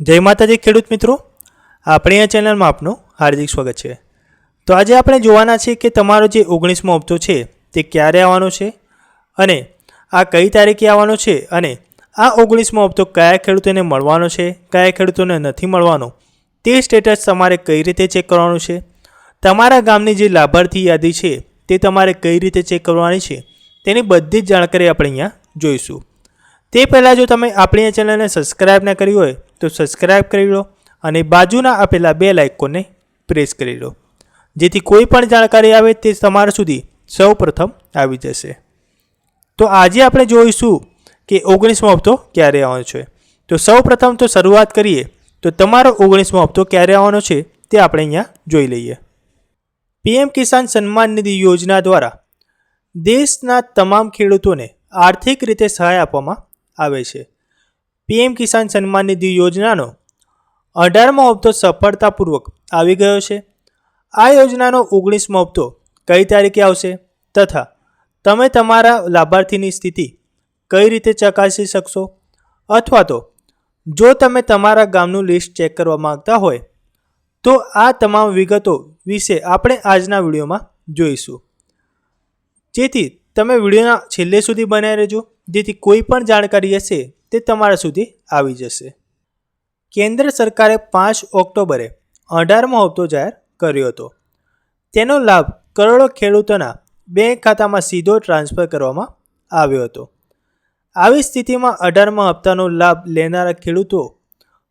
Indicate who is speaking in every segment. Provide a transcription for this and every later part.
Speaker 1: જય માતાજી ખેડૂત મિત્રો, આપણી આ ચેનલમાં આપનું હાર્દિક સ્વાગત છે. તો આજે આપણે જોવાના છે કે તમારો જે ઓગણીસમો હપ્તો છે તે ક્યારે આવવાનો છે અને આ કઈ તારીખે આવવાનો છે અને આ ઓગણીસમો હપ્તો કયા ખેડૂતોને મળવાનો છે, કયા ખેડૂતોને નથી મળવાનો, તે સ્ટેટસ તમારે કઈ રીતે ચેક કરવાનું છે, તમારા ગામની જે લાભાર્થી યાદી છે તે તમારે કઈ રીતે ચેક કરવાની છે, તેની બધી જ જાણકારી આપણે અહીંયા જોઈશું. તે પહેલાં જો તમે આપણી આ ચેનલને સબસ્ક્રાઈબ ના કરી હોય તો સબસ્ક્રાઈબ કરી લો અને બાજુના આપેલા બે લાઇકોને પ્રેસ કરી લો. જેથી કોઈ પણ જાણકારી આવે તે તમારા સુધી સૌ પ્રથમ આવી જશે. તો આજે આપણે જોઈશું કે ઓગણીસમો હપ્તો ક્યારે આવવાનો છે. તો સૌ પ્રથમ તો શરૂઆત કરીએ. તો તમારો ઓગણીસમો હપ્તો ક્યારે આવવાનો છે તે આપણે અહીંયા જોઈ લઈએ. પીએમ કિસાન સન્માન નિધિ યોજના દ્વારા દેશના તમામ ખેડૂતોને આર્થિક રીતે સહાય આપવામાં આવે છે. પીએમ કિસાન સન્માન નિધિ યોજનાનો અઢારમો હપ્તો સફળતાપૂર્વક આવી ગયો છે. આ યોજનાનો ઓગણીસમો હપ્તો કઈ તારીખે આવશે તથા તમે તમારા લાભાર્થીની સ્થિતિ કઈ રીતે ચકાસી શકશો? અથવા તો જો તમે તમારા ગામનું લિસ્ટ ચેક કરવા માંગતા હોય, તો આ તમામ વિગતો વિશે આપણે આજના વિડીયોમાં જોઈશું. જેથી તમે વિડીયોના છેલ્લે સુધી બનાવી રહેજો. જેથી કોઈ પણ જાણકારી હશે તે તમારા સુધી આવી જશે. કેન્દ્ર સરકારે પાંચ ઓક્ટોબરે અઢારમો હપ્તો જાહેર કર્યો હતો. તેનો લાભ કરોડો ખેડૂતોના બેંક ખાતામાં સીધો ટ્રાન્સફર કરવામાં આવ્યો હતો. આવી સ્થિતિમાં અઢારમા હપ્તાનો લાભ લેનારા ખેડૂતો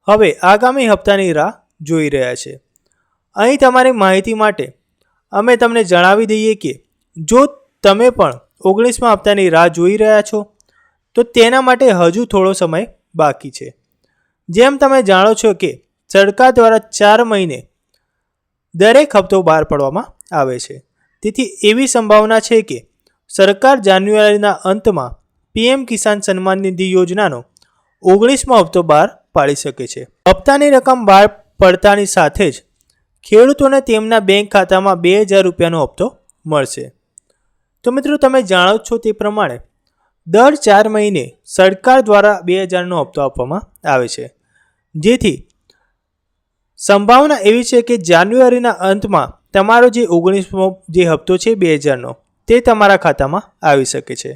Speaker 1: હવે આગામી હપ્તાની રાહ જોઈ રહ્યા છે. અહીં તમારી માહિતી માટે અમે તમને જણાવી દઈએ કે જો તમે પણ ઓગણીસમા હપ્તાની રાહ જોઈ રહ્યા છો તો તેના માટે હજુ થોડો સમય બાકી છે. જેમ તમે જાણો છો કે સરકાર દ્વારા ચાર મહિને દરેક હપ્તો બહાર પાડવામાં આવે છે. તેથી એવી સંભાવના છે કે સરકાર જાન્યુઆરીના અંતમાં પીએમ કિસાન સન્માન નિધિ યોજનાનો ઓગણીસમો હપ્તો બહાર પાડી શકે છે. હપ્તાની રકમ બહાર પડતાની સાથે જ ખેડૂતોને તેમના બેંક ખાતામાં બે હજાર રૂપિયાનો હપ્તો મળશે. તો મિત્રો, તમે જાણો છો તે પ્રમાણે દર ચાર મહિને સરકાર દ્વારા બે હજારનો હપ્તો આપવામાં આવે છે. જેથી સંભાવના એવી છે કે જાન્યુઆરીના અંતમાં તમારો જે ઓગણીસમો જે હપ્તો છે બે હજારનો તે તમારા ખાતામાં આવી શકે છે.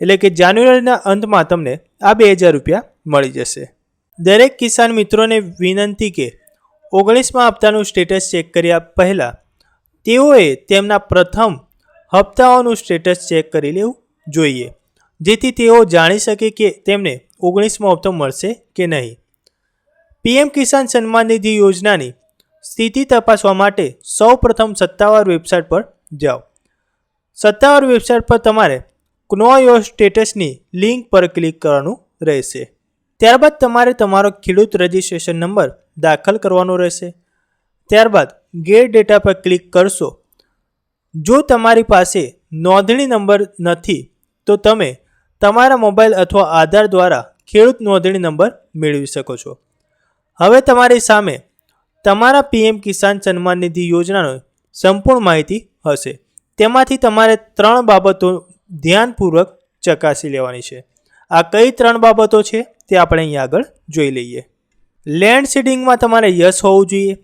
Speaker 1: એટલે કે જાન્યુઆરીના અંતમાં તમને આ બે હજાર રૂપિયા મળી જશે. દરેક કિસાન મિત્રોને વિનંતી કે ઓગણીસમાં હપ્તાનું સ્ટેટસ ચેક કર્યા પહેલાં તેઓએ તેમના પ્રથમ હપ્તાઓનું સ્ટેટસ ચેક કરી લેવું જોઈએ. જેથી તેઓ જાણી શકે કે તેમને ઓગણીસમો હપ્તો મળશે કે નહીં. પીએમ કિસાન સન્માન નિધિ યોજનાની સ્થિતિ તપાસવા માટે સૌ પ્રથમ સત્તાવાર વેબસાઇટ પર જાઓ. સત્તાવાર વેબસાઇટ પર તમારે ક્નો યોર સ્ટેટસની લિંક પર ક્લિક કરવાનું રહેશે. ત્યારબાદ તમારે તમારો ખેડૂત રજિસ્ટ્રેશન નંબર દાખલ કરવાનો રહેશે. ત્યારબાદ ગેટ ડેટા પર ક્લિક કરશો. જો તમારી પાસે નોંધણી નંબર નથી, તો તમે તમારા મોબાઈલ અથવા આધાર દ્વારા ખેડૂત નોંધણી નંબર મેળવી શકો છો. હવે તમારી સામે તમારા પીએમ કિસાન સન્માન નિધિ યોજનાનો સંપૂર્ણ માહિતી હશે. તેમાંથી તમારે ત્રણ બાબતો ધ્યાનપૂર્વક ચકાસી લેવાની છે. આ કઈ ત્રણ બાબતો છે તે આપણે અહીં આગળ જોઈ લઈએ. લેન્ડ સીડિંગમાં તમારે યસ હોવું જોઈએ.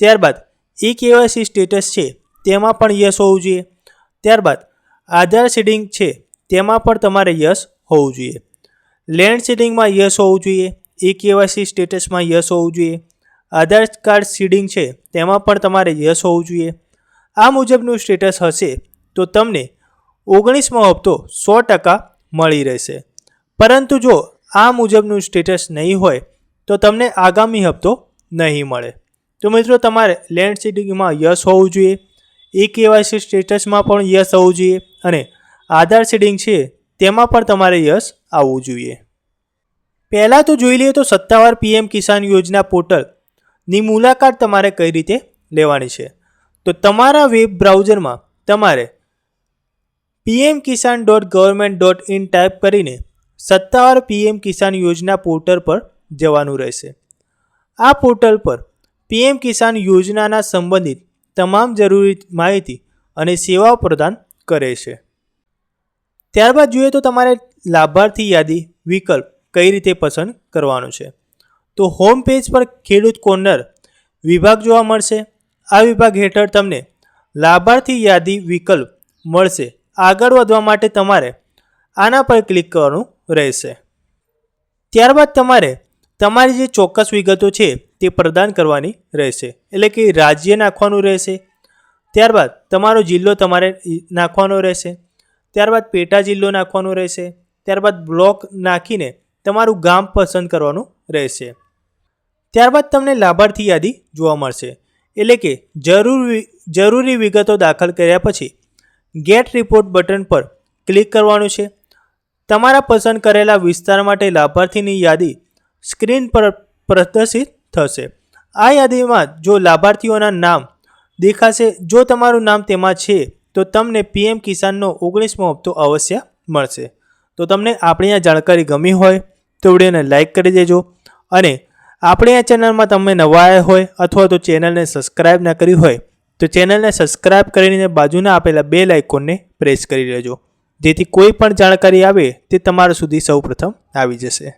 Speaker 1: ત્યારબાદ ઈ કેવાયસી સ્ટેટસ છે તેમાં પણ યસ હોવું જોઈએ. ત્યારબાદ આધાર સીડિંગ છે તેમાં પણ તમારે યસ હોવું જોઈએ. લેન્ડ સીડિંગમાં યસ હોવું જોઈએ. ઈ કેવાયસી સ્ટેટસમાં યસ હોવું જોઈએ. આધાર કાર્ડ સીડિંગ છે, તેમાં પણ તમારે યસ હોવું જોઈએ. આ મુજબનું સ્ટેટસ હશે તો તમને ઓગણીસમો હપ્તો સો ટકા મળી રહેશે. પરંતુ જો આ મુજબનું સ્ટેટસ નહીં હોય, તો તમને આગામી હપ્તો નહીં મળે. તો મિત્રો, તમારે લેન્ડ સીડિંગમાં યસ હોવું જોઈએ. એ કેવાયસી સ્ટેટસમાં પણ યસ હોવું જોઈએ અને આધાર સીડિંગ છે, તેમાં પણ તમારે યશ આવવું જોઈએ. પહેલાં તો જોઈ લઈએ તો સત્તાવાર પીએમ કિસાન યોજના પોર્ટલની મુલાકાત તમારે કઈ રીતે લેવાની છે. તો તમારા વેબ બ્રાઉઝરમાં તમારે PM Kisan dot government dot in type કરીને સત્તાવાર પીએમ કિસાન યોજના પોર્ટલ પર જવાનું રહેશે. આ પોર્ટલ પર પીએમ કિસાન યોજનાના સંબંધિત તમામ જરૂરી માહિતી અને સેવાઓ પ્રદાન કરે છે. ત્યારબાદ જોઈએ તો તમારે લાભાર્થી યાદી, વિકલ્પ કઈ રીતે પસંદ કરવાનો છે. તો હોમ પેજ પર ખેડૂત કોર્નર વિભાગ જોવા મળશે. આ વિભાગ હેઠળ તમને લાભાર્થી યાદી, વિકલ્પ મળશે. આગળ વધવા માટે તમારે આના પર ક્લિક કરવાનું રહેશે. ત્યારબાદ તમારે તમારી જે ચોક્કસ વિગતો છે તે પ્રદાન કરવાની રહેશે. એટલે કે રાજ્ય નાખવાનું રહેશે. ત્યારબાદ તમારો જિલ્લો તમારે નાખવાનો રહેશે. ત્યારબાદ પેટા જિલ્લો નાખવાનો રહેશે. ત્યારબાદ બ્લોક નાખીને તમારું ગામ પસંદ કરવાનું રહેશે. ત્યારબાદ તમને લાભાર્થી યાદી જોવા મળશે. એટલે કે જરૂરી જરૂરી વિગતો દાખલ કર્યા પછી ગેટ રિપોર્ટ બટન પર ક્લિક કરવાનું છે. તમારા પસંદ કરેલા વિસ્તાર માટે લાભાર્થીની યાદી સ્ક્રીન પર પ્રદર્શિત થશે. આ યાદીમાં જો લાભાર્થીઓના નામ દેખાશે, જો તમારું નામ તેમાં છે તો તમને પીએમ કિસાનનો ઓગણીસમો હપ્તો અવશ્ય મળશે. તો તમને આપણી આ જાણકારી ગમી હોય તો વિડીયોને લાઇક કરી દેજો અને આપણી આ ચેનલમાં તમે નવા આવ્યા હોય અથવા તો ચેનલને સબસ્ક્રાઇબ ના કરી હોય તો ચેનલને સબસ્ક્રાઇબ કરીને બાજુના આપેલા બે લાઇકોનને પ્રેસ કરી લેજો. જેથી કોઈ પણ જાણકારી આવે તે તમારા સુધી સૌપ્રથમ આવી જશે.